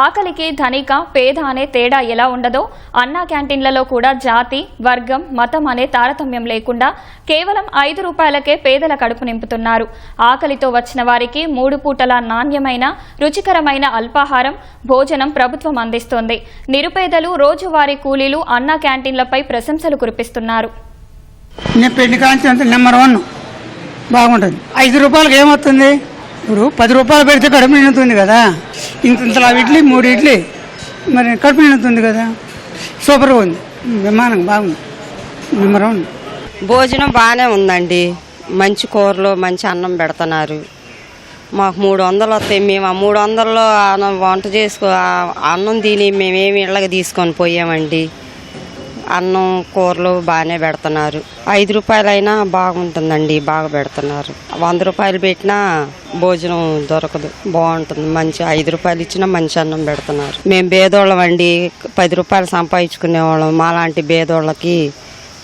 ఆకలికి ధనిక పేద అనే తేడా ఎలా ఉండదో అన్నా క్యాంటీన్లలో కూడా జాతి వర్గం మతం అనే తారతమ్యం లేకుండా కేవలం ఐదు రూపాయలకే పేదల కడుపు నింపుతున్నారు. ఆకలితో వచ్చిన వారికి మూడు పూటల నాణ్యమైన రుచికరమైన అల్పాహారం భోజనం ప్రభుత్వం అందిస్తోంది. నిరుపేదలు రోజువారీ కూలీలు అన్నా క్యాంటీన్లపై ప్రశంసలు కురిపిస్తున్నారు. Number one. బాగుంటుంది. ఐదు రూపాయలకి ఏమవుతుంది ఇప్పుడు పది రూపాయలు పెడితే కడుపు నిండుతుంది కదా. ఇంత ఇంతలా ఇడ్లీ మూడు ఇడ్లీ. మరి కడుపు నిండుతుంది కదా. సూపర్గా ఉంది. విమానం బాగుంది. Number one. భోజనం బాగానే ఉందండి. మంచి కూరలు మంచి అన్నం పెడుతున్నారు. మాకు మూడు వందలు వస్తాయి. మేము ఆ మూడు వందల్లో అన్నం వంట చేసుకో అన్నం తిని మేమేమి ఇళ్ళకి తీసుకొని పోయామండి. అన్నం కూరలు బాగానే పెడుతున్నారు. ఐదు రూపాయలైనా బాగుంటుందండి బాగా పెడుతున్నారు. వంద రూపాయలు పెట్టినా భోజనం దొరకదు బాగుంటుంది. మంచి ఐదు రూపాయలు ఇచ్చినా మంచి అన్నం పెడుతున్నారు. మేము బేదోళ్ళం అండి పది రూపాయలు సంపాదించుకునేవాళ్ళం మాలాంటి బేదోళ్ళకి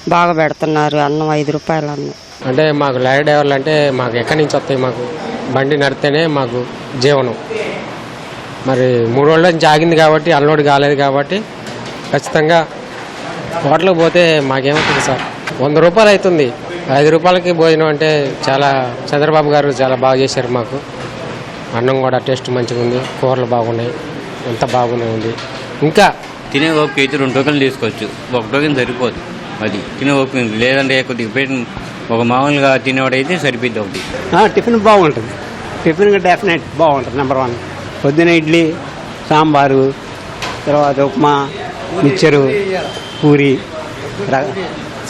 బాగా పెడుతున్నారు అన్నం ఐదు రూపాయలు అన్నం. అంటే మాకు లారీ డ్రైవర్లు అంటే మాకు ఎక్కడి నుంచి వస్తాయి మాకు? బండి నడితేనే మాకు జీవనం. మరి మూడు రోజుల నుంచి ఆగింది కాబట్టి అన్లోడ్ కాలేదు కాబట్టి ఖచ్చితంగా హోటల్కి పోతే మాకేమవుతుంది సార్? వంద రూపాయలు అవుతుంది. ఐదు రూపాయలకి భోజనం అంటే చాలా చంద్రబాబు గారు చాలా బాగా చేశారు మాకు. అన్నం కూడా టేస్ట్ మంచిగా ఉంది కూరలు బాగున్నాయి అంత బాగానే ఉంది. ఇంకా తినే ఓపిక అయితే రెండు టోకెన్లు తీసుకోవచ్చు. ఒక టోకెన్ సరిపోదు. అది తినే ఓపిక. లేదంటే కొద్దిగా పెయిన్ ఒక మామూలుగా తినేవాడైతే సరిపోద్ది ఒకటి. ఆ, టిఫిన్ బాగుంటుంది. టిఫిన్ డెఫినెట్ బాగుంటుంది నెంబర్ వన్. పొద్దున ఇడ్లీ సాంబారు తర్వాత ఉప్మా మిక్చరు. పూరి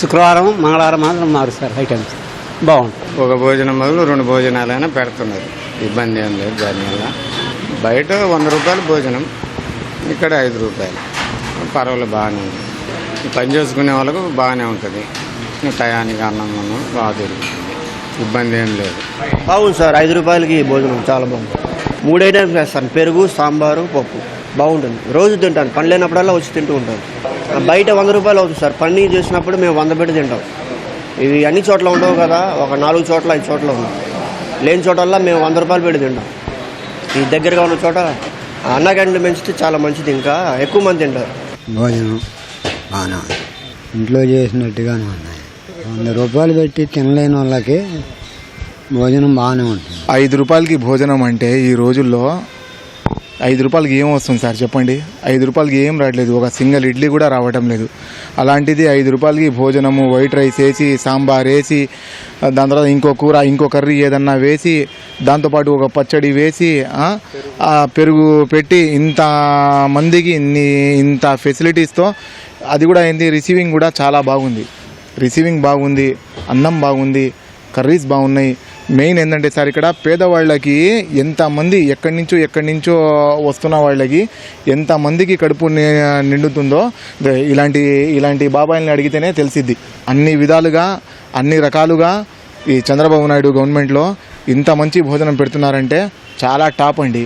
శుక్రవారం మంగళవారం మాత్రం మారుస్తారు ఐటమ్స్. బాగుంటుంది ఒక భోజనం బదులు రెండు భోజనాలైనా పెడుతున్నారు. ఇబ్బంది ఏం లేదు దానివల్ల బయట వంద రూపాయలు భోజనం ఇక్కడ ఐదు రూపాయలు. పర్వాలేదు బాగానే ఉంది. ఈ పని చేసుకునే వాళ్ళకు బాగానే ఉంటుంది. టయానికి అన్నం అన్నం బాగా దొరుకుతుంది ఇబ్బంది ఏం లేదు. బాగుంది సార్ ఐదు రూపాయలకి భోజనం చాలా బాగుంది. మూడు ఐటమ్స్ వేస్తాను. పెరుగు సాంబారు పప్పు. బాగుంటుంది. రోజు తింటాను. పని లేనప్పుడల్లా వచ్చి తింటూ ఉంటాను. బయట వంద రూపాయలు అవుతుంది సార్. పన్నీర్ చేసినప్పుడు మేము వంద పెట్టి తింటాం. ఇవి అన్ని చోట్ల ఉండవు కదా. ఒక నాలుగు చోట్ల ఐదు చోట్ల ఉన్నాయి లేని చోటల్లా మేము వంద రూపాయలు పెట్టి తింటాం. ఈ దగ్గరగా ఉన్న చోట అన్న పెంచితే చాలా మంచిది ఇంకా. ఎక్కువ మంది తింటారు. భోజనం ఉంది. ఇంట్లో చేసినట్టుగానే ఉన్నాయి. వంద రూపాయలు పెట్టి తినలేని వాళ్ళకి భోజనం బాగానే ఉంటుంది. ఐదు రూపాయలకి భోజనం అంటే ఈ రోజుల్లో ఐదు రూపాయలకి ఏం వస్తుంది సార్ చెప్పండి? ఐదు రూపాయలకి ఏం రావట్లేదు. ఒక సింగిల్ ఇడ్లీ కూడా రావటం లేదు. అలాంటిది ఐదు రూపాయలకి భోజనము వైట్ రైస్ వేసి సాంబార్ వేసి దాని తర్వాత ఇంకో కూర ఇంకో కర్రీ ఏదన్నా వేసి దాంతోపాటు ఒక పచ్చడి వేసి పెరుగు పెట్టి ఇంత మందికి ఇన్ని ఇంత ఫెసిలిటీస్తో అది కూడా ఏంది? రిసీవింగ్ కూడా చాలా బాగుంది. రిసీవింగ్ బాగుంది అన్నం బాగుంది కర్రీస్ బాగున్నాయి. మెయిన్ ఏంటంటే సార్ ఇక్కడ పేదవాళ్ళకి ఎంతమంది ఎక్కడి నుంచో ఎక్కడి నుంచో వస్తున్న వాళ్ళకి ఎంతమందికి కడుపు నిండుతుందో ఇలాంటి ఇలాంటి బాబాయిల్ని అడిగితేనే తెలిసిద్ది. అన్ని విధాలుగా అన్ని రకాలుగా ఈ చంద్రబాబు నాయుడు గవర్నమెంట్లో ఇంత మంచి భోజనం పెడుతున్నారంటే చాలా టాప్ అండి.